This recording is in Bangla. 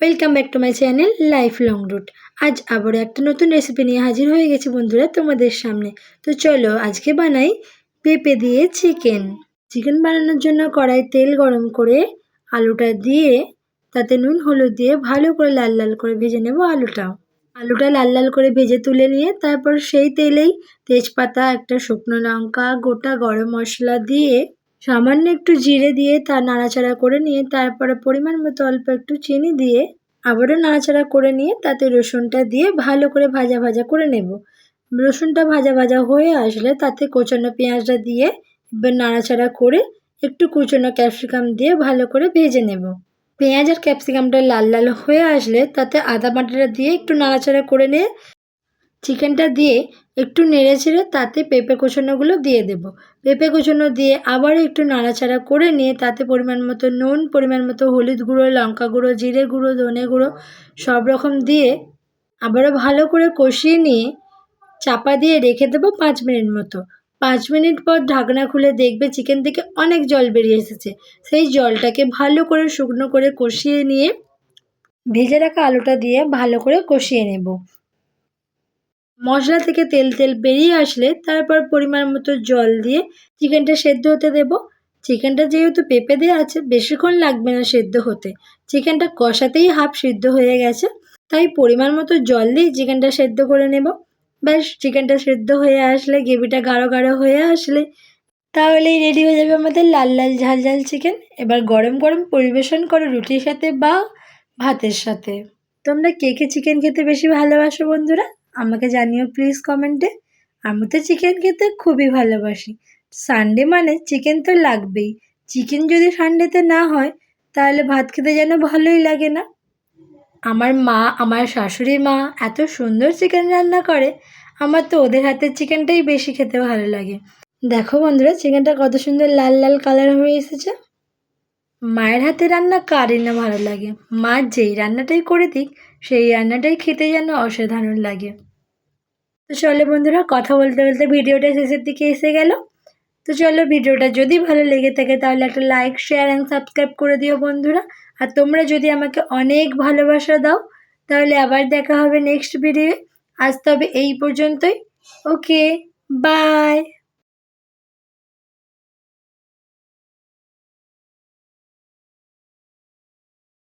Welcome back to my channel life long route আজ আবারও একটা নতুন রেসিপি নিয়ে হাজির হয়ে গেছি বন্ধুরা তোমাদের সামনে। তো চলো আজকে বানাই পেঁপে দিয়ে চিকেন চিকেন বানানোর জন্য কড়াই তেল গরম করে আলুটা দিয়ে, তাতে নুন, হলুদ দিয়ে ভালো করে লাল লাল করে ভেজে নেব আলুটাও আলুটা লাল লাল করে ভেজে তুলে নিয়ে তারপর সেই তেলেই তেজপাতা, একটা শুকনো লঙ্কা, গোটা গরম মশলা দিয়ে সামান্য একটু জিরে দিয়ে তা নাড়াচাড়া করে নিয়ে তারপরে পরিমাণ মতো অল্প একটু চিনি দিয়ে আবারও নাড়াচাড়া করে নিয়ে তাতে রসুনটা দিয়ে ভালো করে ভাজা ভাজা করে নেব। রসুনটা ভাজা ভাজা হয়ে আসলে তাতে কোচানো পেঁয়াজটা দিয়ে এবার নাড়াচাড়া করে একটু কুচনো ক্যাপসিকাম দিয়ে ভালো করে ভেজে নেব। পেঁয়াজ আর ক্যাপসিকামটা লাল লাল হয়ে আসলে তাতে আদা বাটাটা দিয়ে একটু নাড়াচাড়া করে নিয়ে চিকেনটা দিয়ে একটু নেড়ে ছেড়ে তাতে পেঁপে কুচোনোগুলো দিয়ে দেব। পেঁপে কুচোনো দিয়ে আবারও একটু নাড়াচাড়া করে নিয়ে তাতে পরিমাণ মতো নুন, পরিমাণ মতো হলুদ গুঁড়ো, লঙ্কা গুঁড়ো, জিরে গুঁড়ো, ধনে গুঁড়ো সব রকম দিয়ে আবারও ভালো করে কষিয়ে নিয়ে চাপা দিয়ে রেখে দেবো পাঁচ মিনিট মতো। পাঁচ মিনিট পর ঢাকনা খুলে দেখবে চিকেন থেকে অনেক জল বেরিয়ে এসেছে। সেই জলটাকে ভালো করে শুকনো করে কষিয়ে নিয়ে ভেজে রাখা আলুটা দিয়ে ভালো করে কষিয়ে নেব। মশলা থেকে তেল তেল বেরিয়ে আসলে তারপর পরিমাণ মতো জল দিয়ে চিকেনটা সেদ্ধ হতে দেব। চিকেনটা যেহেতু পেঁপে দেওয়া আছে, বেশিক্ষণ লাগবে না সেদ্ধ হতে। চিকেনটা কষাতেই হাফ সিদ্ধ হয়ে গেছে, তাই পরিমাণ মতো জল দিয়ে চিকেনটা সেদ্ধ করে নেব। ব্যাস, চিকেনটা সেদ্ধ হয়ে আসলে, গ্রেভিটা গাঢ় গাঢ় হয়ে আসলে, তাহলেই রেডি হয়ে যাবে আমাদের লাল লাল ঝাল ঝাল চিকেন। এবার গরম গরম পরিবেশন করো রুটির সাথে বা ভাতের সাথে। তোমরা কে কে চিকেন খেতে বেশি ভালোবাসো বন্ধুরা? আমাকে জানিও প্লিজ কমেন্টে আমি তো চিকেন খেতে খুবই ভালোবাসি। সানডে মানে চিকেন তো লাগবেই। চিকেন যদি সানডেতে না হয়, তাহলে ভাত খেতে যেন ভালোই লাগে না। আমার মা, আমার শাশুড়ি মা এত সুন্দর চিকেন রান্না করে। আমার তো ওদের হাতের চিকেনটাই বেশি খেতে ভালো লাগে। দেখো বন্ধুরা চিকেনটা কত সুন্দর লাল লাল কালার হয়ে এসেছে। মায়ের হাতে রান্না কারই না ভালো লাগে। মা যেই রান্নাটাই করে দিক সেই রান্নাটাই খেতে যেন অসাধারণ লাগে। তো চলো বন্ধুরা, কথা বলতে বলতে ভিডিওটা শেষের দিকে এসে গেল। তো চলো ভিডিওটা যদি ভালো লেগে থাকে তাহলে একটা লাইক শেয়ার অ্যান্ড সাবস্ক্রাইব করে দিও বন্ধুরা। আর তোমরা যদি আমাকে অনেক ভালোবাসা দাও, তাহলে আবার দেখা হবে নেক্সট ভিডিও আজ তবে এই পর্যন্তই। Okay bye